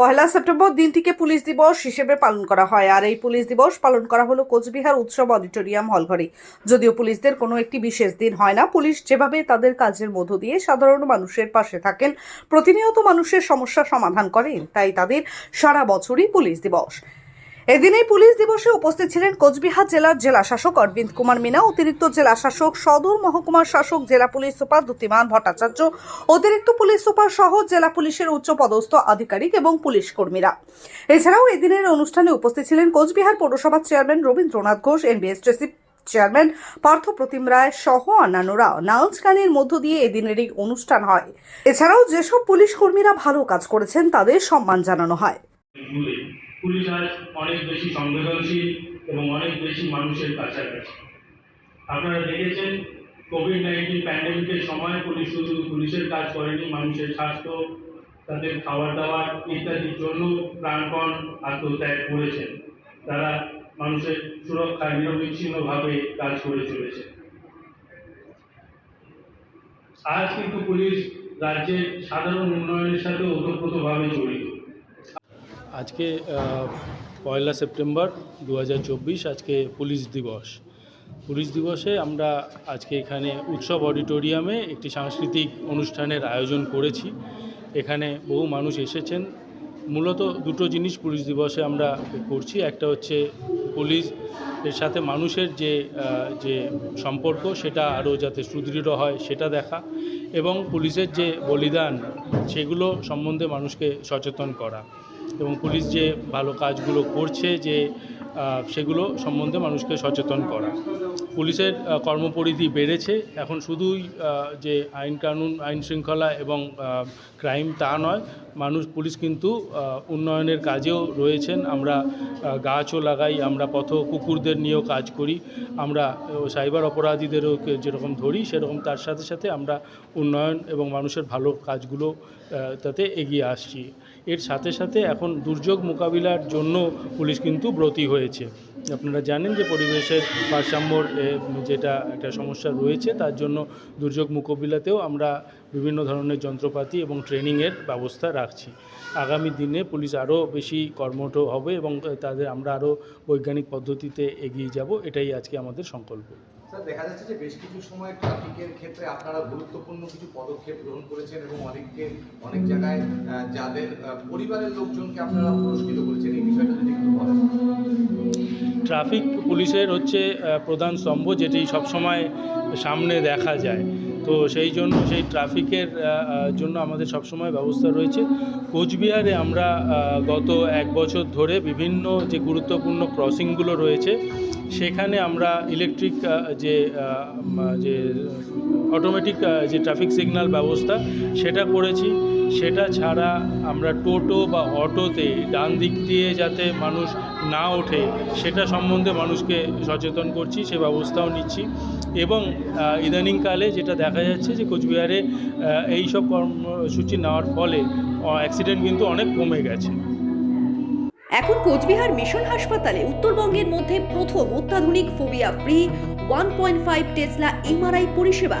পয়লা September দিনটিকে police দিবস হিসেবে পালন করা হয়, আর এই পুলিশ দিবস পালন করা হলো কোচবিহার উৎসব অডিটোরিয়াম হল ঘরে। যদিও পুলিশদের কোনো একটি বিশেষ দিন হয় না, পুলিশ যেভাবে তাদের কাজের মধ্য দিয়ে সাধারণ মানুষের পাশে থাকেন, প্রতিনিয়ত মানুষের সমস্যা সমাধান করেন, তাই তাদের সারা বছরই পুলিশ দিবস। এদিন এই পুলিশ দিবসে উপস্থিত ছিলেন কোচবিহার জেলার জেলা শাসক অরবিন্দ কুমার মিনা, অতিরিক্ত জেলা শাসক সদর মহকুমার শাসক, জেলা পুলিশ সুপার দ্যুতিমান ভট্টাচার্য, অতিরিক্ত পুলিশ সুপার সহ জেলা পুলিশের উচ্চ পদস্থ আধিকারিক এবং পুলিশ কর্মীরা। এছাড়াও এদিনের অনুষ্ঠানে উপস্থিত ছিলেন কোচবিহার পৌরসভার chairman Rabindranath Ghosh NBSTC chairman Partha Pratim Roy সহ অন্যান্যরা নাচ গানের মধ্য দিয়ে এদিনের এই অনুষ্ঠান হয়। এছাড়াও যেসব পুলিশ কর্মীরা ভালো কাজ করেছেন, তাদের সম্মান জানানো হয়। পুলিশ আজ অনেক বেশি সংবেদনশীল এবং অনেক বেশি মানুষের কাছাকাছি। আপনারা দেখেছেন কোভিড নাইন্টিন প্যান্ডেমিকের সময় পুলিশ শুধু পুলিশের কাজ করেনি, মানুষের স্বাস্থ্য, তাদের খাবার দাবার ইত্যাদির জন্য প্রাণপণ আত্মত্যাগ করেছেন। তারা মানুষের সুরক্ষা নিরবিচ্ছিন্নভাবে কাজ করে চলেছে আজ কিন্তু পুলিশ রাজ্যের সাধারণ উন্নয়নের সাথে ওতপ্রোতভাবে জড়িত। আজকে পয়লা সেপ্টেম্বর দু হাজার চব্বিশ, আজকে পুলিশ দিবস। পুলিশ দিবসে আমরা আজকে এখানে উৎসব অডিটোরিয়ামে একটি সাংস্কৃতিক অনুষ্ঠানের আয়োজন করেছি। এখানে বহু মানুষ এসেছেন। মূলত দুটো জিনিস পুলিশ দিবসে আমরা করছি। একটা হচ্ছে পুলিশ, এর সাথে মানুষের যে যে সম্পর্ক, সেটা আরও যাতে সুদৃঢ় হয়, সেটা দেখা। এবং পুলিশের যে বলিদান, সেগুলো সম্বন্ধে মানুষকে সচেতন করা। এবং পুলিশ যে ভালো কাজগুলো করছে যে সেগুলো সম্বন্ধে মানুষকে সচেতন করা। পুলিশের কর্মপরিধি বেড়েছে। এখন শুধুই যে আইন কানুন, আইন শৃঙ্খলা এবং ক্রাইম তা নয়, মানুষ, পুলিশ কিন্তু উন্নয়নের কাজেও রয়েছেন। আমরা গাছও লাগাই, আমরা পথ, কুকুরদের নিয়েও কাজ করি। আমরা সাইবার অপরাধীদেরও যেরকম ধরি, সেরকম তার সাথে সাথে আমরা উন্নয়ন এবং মানুষের ভালো কাজগুলো তাতে এগিয়ে আসছি। এর সাথে সাথে এখন দুর্যোগ মোকাবিলার জন্য পুলিশ কিন্তু ব্রতী হয়েছে। আপনারা জানেন যে পরিবেশের ভারসাম্যর যেটা একটা সমস্যা রয়েছে, তার জন্য দুর্যোগ মোকাবিলাতেও আমরা বিভিন্ন ধরনের যন্ত্রপাতি এবং ট্রেনিংয়ের ব্যবস্থা রাখছি। আগামী দিনে পুলিশ আরও বেশি কর্মঠ হবে এবং তাদের আমরা আরও বৈজ্ঞানিক পদ্ধতিতে এগিয়ে যাব, এটাই আজকে আমাদের সংকল্প। স্যার, দেখা যাচ্ছে যে বেশ কিছু সময় ট্রাফিকের ক্ষেত্রে আপনারা গুরুত্বপূর্ণ কিছু পদক্ষেপ গ্রহণ করেছেন এবং অনেককে অনেক জায়গায় যাদের পরিবারের লোকজনকে আপনারা পুরস্কৃত করেছেন। এই বিষয়টা যদি ট্রাফিক পুলিশের হচ্ছে প্রধান স্তম্ভ যেটি সবসময় সামনে দেখা যায়। তো সেই জন্য সেই ট্রাফিকের জন্য আমাদের সবসময় ব্যবস্থা রয়েছে। কোচবিহারে আমরা গত এক বছর ধরে বিভিন্ন যে গুরুত্বপূর্ণ ক্রসিংগুলো রয়েছে, সেখানে আমরা ইলেকট্রিক যে যে, অটোমেটিক যে ট্রাফিক সিগন্যাল ব্যবস্থা, সেটা করেছি। সেটা ছাড়া আমরা টোটো বা অটোতে ডান দিক দিয়ে যাতে মানুষ না ওঠে, সেটা সম্বন্ধে মানুষকে সচেতন করছি, সে ব্যবস্থাও নিচ্ছি। এবং ইদানিংকালে যেটা দেখা যাচ্ছে যে কোচবিহারে এই সব কর্মসূচি নেওয়ার ফলে অ্যাক্সিডেন্ট কিন্তু অনেক কমে গেছে। এখন কোচবিহার মিশন হাসপাতালে উত্তরবঙ্গের মধ্যে প্রথম অত্যাধুনিক phobia free, one point five tesla MRI পরিষেবা।